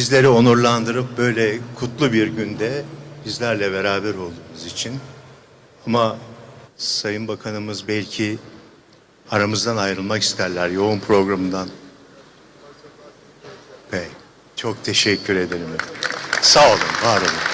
Bizleri onurlandırıp böyle kutlu bir günde bizlerle beraber olduğunuz için. Ama Sayın Bakanımız belki aramızdan ayrılmak isterler yoğun programından. Bey, çok teşekkür ederim. Sağ olun, var olun.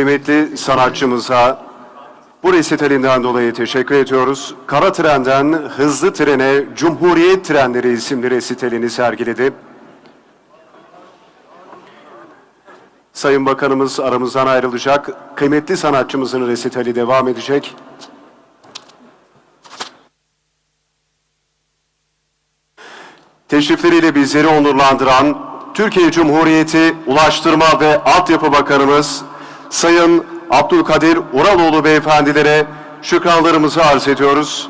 Kıymetli sanatçımıza bu resitalinden dolayı teşekkür ediyoruz. Kara Tren'den Hızlı Trene Cumhuriyet Trenleri isimli resitalini sergiledi. Sayın Bakanımız aramızdan ayrılacak. Kıymetli sanatçımızın resitali devam edecek. Teşrifleriyle bizleri onurlandıran Türkiye Cumhuriyeti Ulaştırma ve Altyapı Bakanımız Sayın Abdülkadir Uraloğlu beyefendilere şükranlarımızı arz ediyoruz.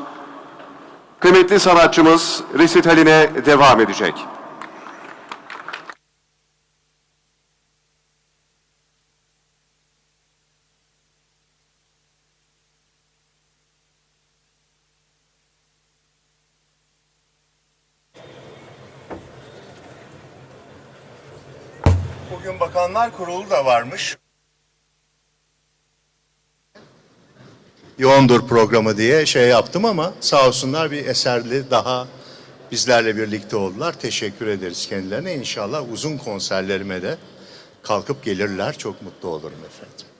Kıymetli sanatçımız resitaline devam edecek. Bugün Bakanlar Kurulu da varmış. Yoğundur programı diye şey yaptım ama sağ olsunlar bir eserli daha bizlerle birlikte oldular. Teşekkür ederiz kendilerine. İnşallah uzun konserlerime de kalkıp gelirler. Çok mutlu olurum efendim.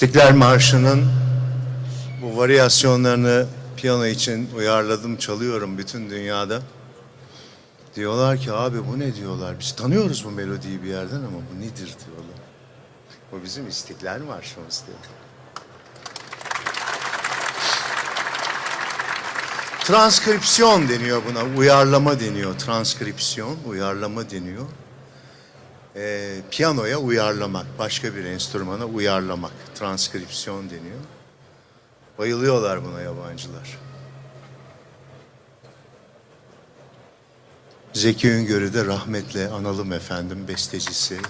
İstiklal Marşı'nın bu varyasyonlarını piyano için uyarladım, çalıyorum bütün dünyada. Diyorlar ki abi bu ne diyorlar? Biz tanıyoruz bu melodiyi bir yerden ama bu nedir diyorlar. Bu bizim İstiklal Marşımız diyor. Transkripsiyon deniyor buna, uyarlama deniyor. Transkripsiyon, uyarlama deniyor. Ee, piyanoya uyarlamak, başka bir enstrümana uyarlamak, transkripsiyon deniyor. Bayılıyorlar buna yabancılar. Zeki Üngör'ü de rahmetle analım efendim bestecisi.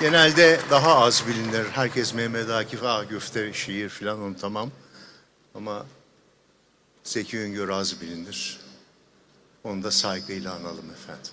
Genelde daha az bilinir. Herkes Mehmet Akif, ah güfte, şiir filan onu tamam. Ama Zeki Üngör az bilinir. Onu da saygıyla analım efendim.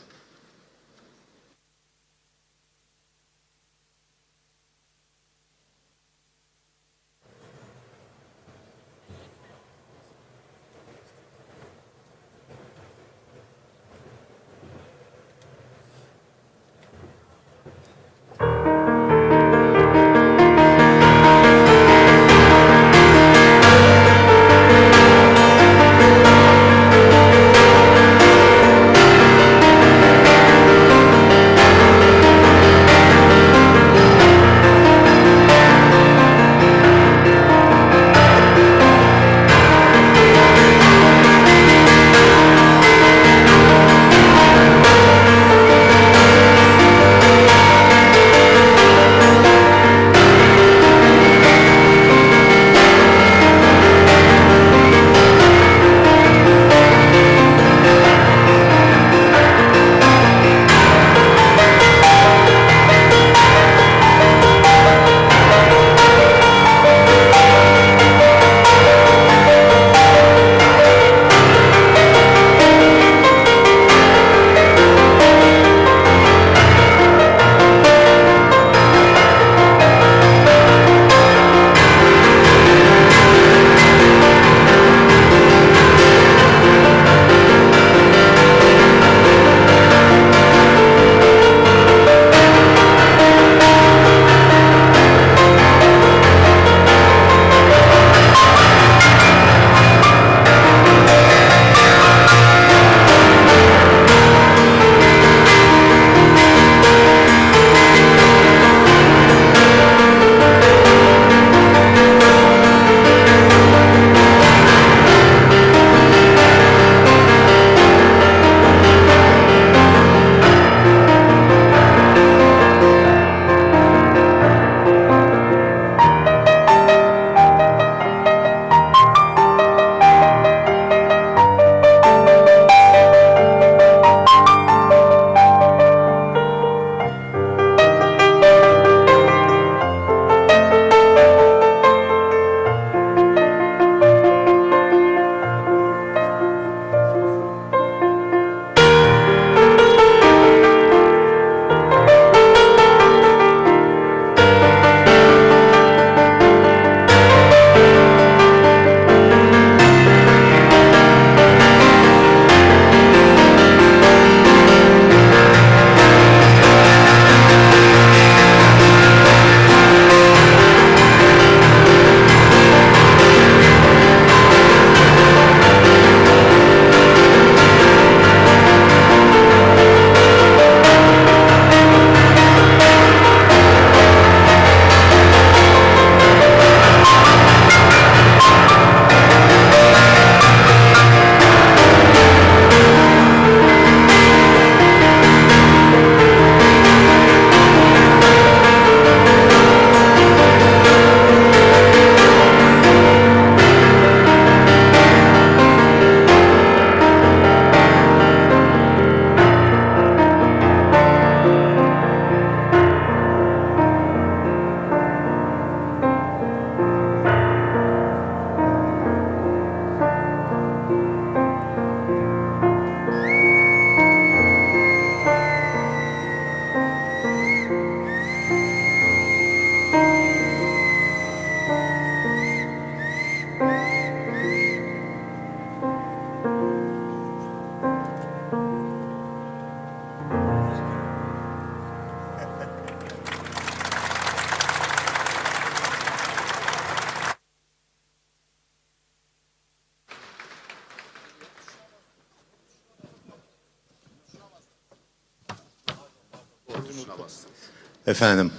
Efendim,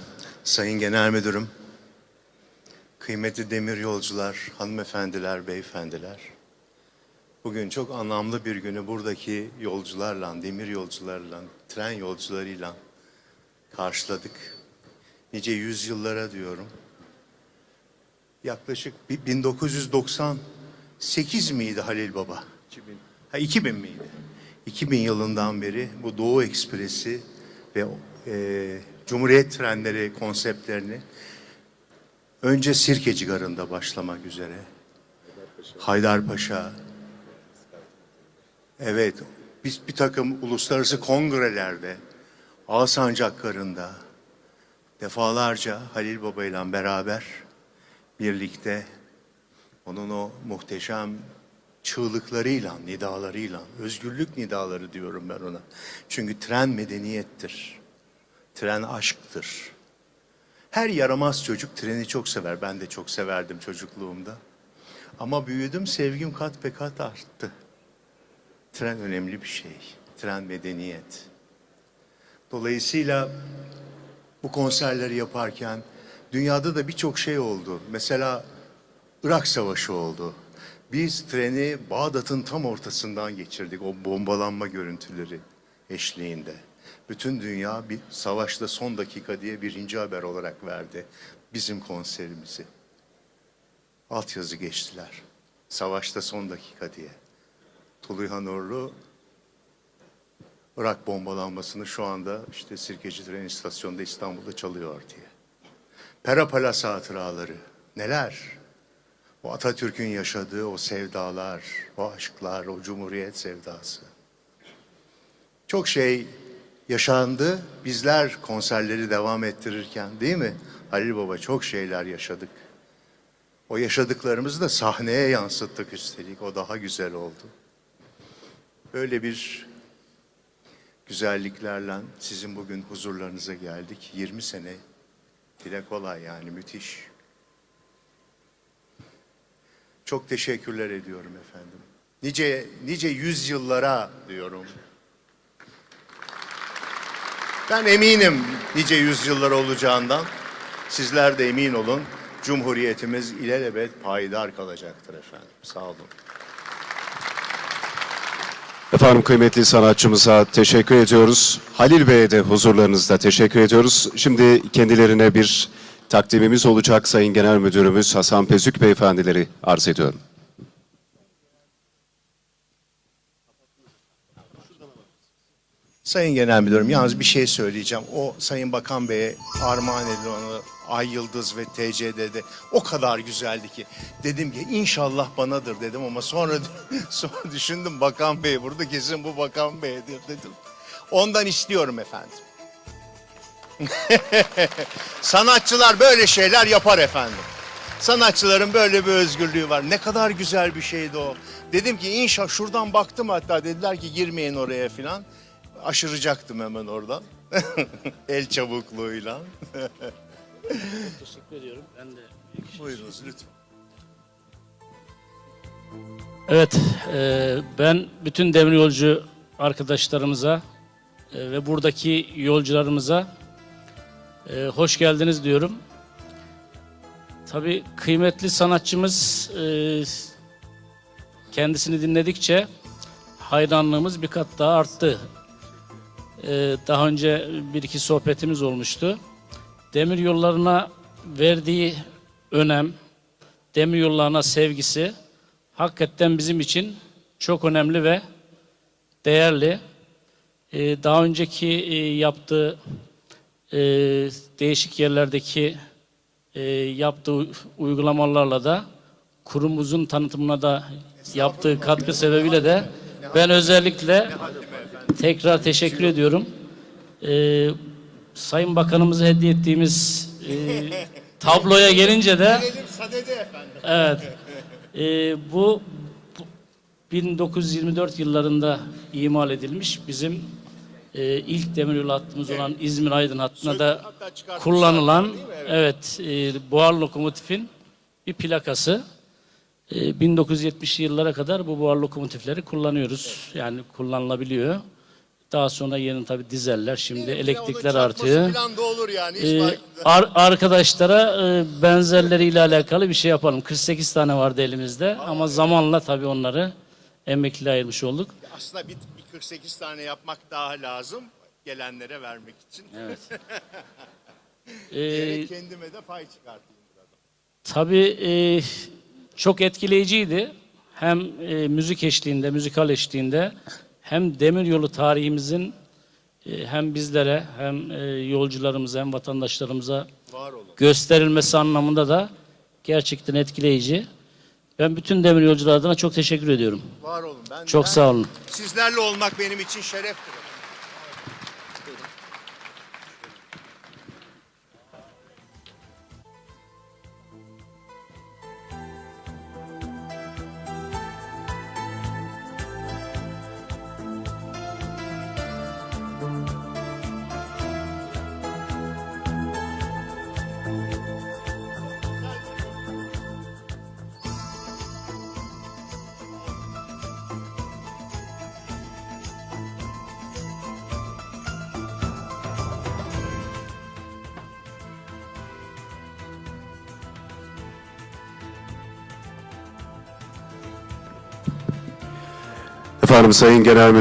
Sayın Genel Müdürüm, kıymetli demir yolcular, hanımefendiler, beyefendiler. Bugün çok anlamlı bir günü buradaki yolcularla, demir yolcularla, tren yolcularıyla karşıladık. Nice yüzyıllara diyorum. Yaklaşık bi- 1998 miydi Halil Baba? 2000. Ha 2000 miydi? 2000 yılından beri bu Doğu Ekspresi ve e, Cumhuriyet trenleri konseptlerini önce Sirkeci Garı'nda başlamak üzere Haydarpaşa evet biz bir takım uluslararası kongrelerde Alsancak Garı'nda defalarca Halil Baba ile beraber birlikte onun o muhteşem çığlıklarıyla, nidalarıyla, özgürlük nidaları diyorum ben ona. Çünkü tren medeniyettir. Tren aşktır. Her yaramaz çocuk treni çok sever. Ben de çok severdim çocukluğumda. Ama büyüdüm, sevgim kat be kat arttı. Tren önemli bir şey. Tren medeniyet. Dolayısıyla bu konserleri yaparken dünyada da birçok şey oldu. Mesela Irak Savaşı oldu. Biz treni Bağdat'ın tam ortasından geçirdik o bombalanma görüntüleri eşliğinde. Bütün dünya bir savaşta son dakika diye birinci haber olarak verdi bizim konserimizi. Altyazı geçtiler. Savaşta son dakika diye. Tuluha Nurlu Irak bombalanmasını şu anda işte Sirkeci Tren İstasyonu'nda İstanbul'da çalıyor diye. Perapalas hatıraları neler? O Atatürk'ün yaşadığı o sevdalar, o aşklar, o cumhuriyet sevdası. Çok şey yaşandı. Bizler konserleri devam ettirirken değil mi? Halil Baba çok şeyler yaşadık. O yaşadıklarımızı da sahneye yansıttık üstelik. O daha güzel oldu. Böyle bir güzelliklerle sizin bugün huzurlarınıza geldik. 20 sene dile kolay yani müthiş. Çok teşekkürler ediyorum efendim. Nice nice yüzyıllara diyorum. Ben eminim nice yüzyıllar olacağından. Sizler de emin olun. Cumhuriyetimiz ilelebet payidar kalacaktır efendim. Sağ olun. Efendim kıymetli sanatçımıza teşekkür ediyoruz. Halil Bey'e de huzurlarınızda teşekkür ediyoruz. Şimdi kendilerine bir takdimimiz olacak Sayın Genel Müdürümüz Hasan Pezük Beyefendileri arz ediyorum. Sayın Genel Müdürüm yalnız bir şey söyleyeceğim. O Sayın Bakan Bey'e armağan edilen Ay Yıldız ve TC'de o kadar güzeldi ki. Dedim ki inşallah banadır dedim ama sonra sonra düşündüm Bakan Bey burada kesin bu Bakan Bey'dir dedim. Ondan istiyorum efendim. Sanatçılar böyle şeyler yapar efendim. Sanatçıların böyle bir özgürlüğü var. Ne kadar güzel bir şeydi o. Dedim ki inşallah şuradan baktım hatta dediler ki girmeyin oraya filan. Aşıracaktım hemen oradan. El çabukluğuyla. Teşekkür ediyorum. Ben de Buyurunuz lütfen. Evet, e, ben bütün demir yolcu arkadaşlarımıza e, ve buradaki yolcularımıza e, hoş geldiniz diyorum. Tabii kıymetli sanatçımız e, kendisini dinledikçe hayranlığımız bir kat daha arttı. E, daha önce bir iki sohbetimiz olmuştu. Demir yollarına verdiği önem, demir yollarına sevgisi hakikaten bizim için çok önemli ve değerli. Ee, daha önceki e, yaptığı e, değişik yerlerdeki e, yaptığı uygulamalarla da kurumumuzun tanıtımına da yaptığı katkı sebebiyle de ben özellikle tekrar teşekkür ediyorum. Ee, Sayın Bakanımıza hediye ettiğimiz e, tabloya gelince de. Evet. Ee, bu, bu 1924 yıllarında imal edilmiş. Bizim e, ilk demiryolu hattımız olan İzmir-Aydın hattına da kullanılan evet e, buhar lokomotifin bir plakası. E, 1970'li yıllara kadar bu buhar lokomotifleri kullanıyoruz. Yani kullanılabiliyor. Daha sonra yerini tabii dizerler. Şimdi Benimkine elektrikler artıyor. olur yani. Hiç Ee, fark- ar- arkadaşlara e, benzerleriyle alakalı bir şey yapalım. 48 tane vardı elimizde ama zamanla tabii onları emekli ayırmış olduk. Aslında bir, bir 48 tane yapmak daha lazım gelenlere vermek için. Evet. Diyerek Ee, kendime de pay çıkartayım burada. tabii e, çok etkileyiciydi. Hem e, müzik eşliğinde, müzikal eşliğinde hem demiryolu tarihimizin e, hem bizlere hem e, yolcularımıza hem vatandaşlarımıza gösterilmesi anlamında da gerçekten etkileyici. Ben bütün demir yolcular adına çok teşekkür ediyorum. Var olun. Ben, Çok ben- sağ olun. Sizlerle olmak benim için şereftir. Efendim Sayın Genel Müdür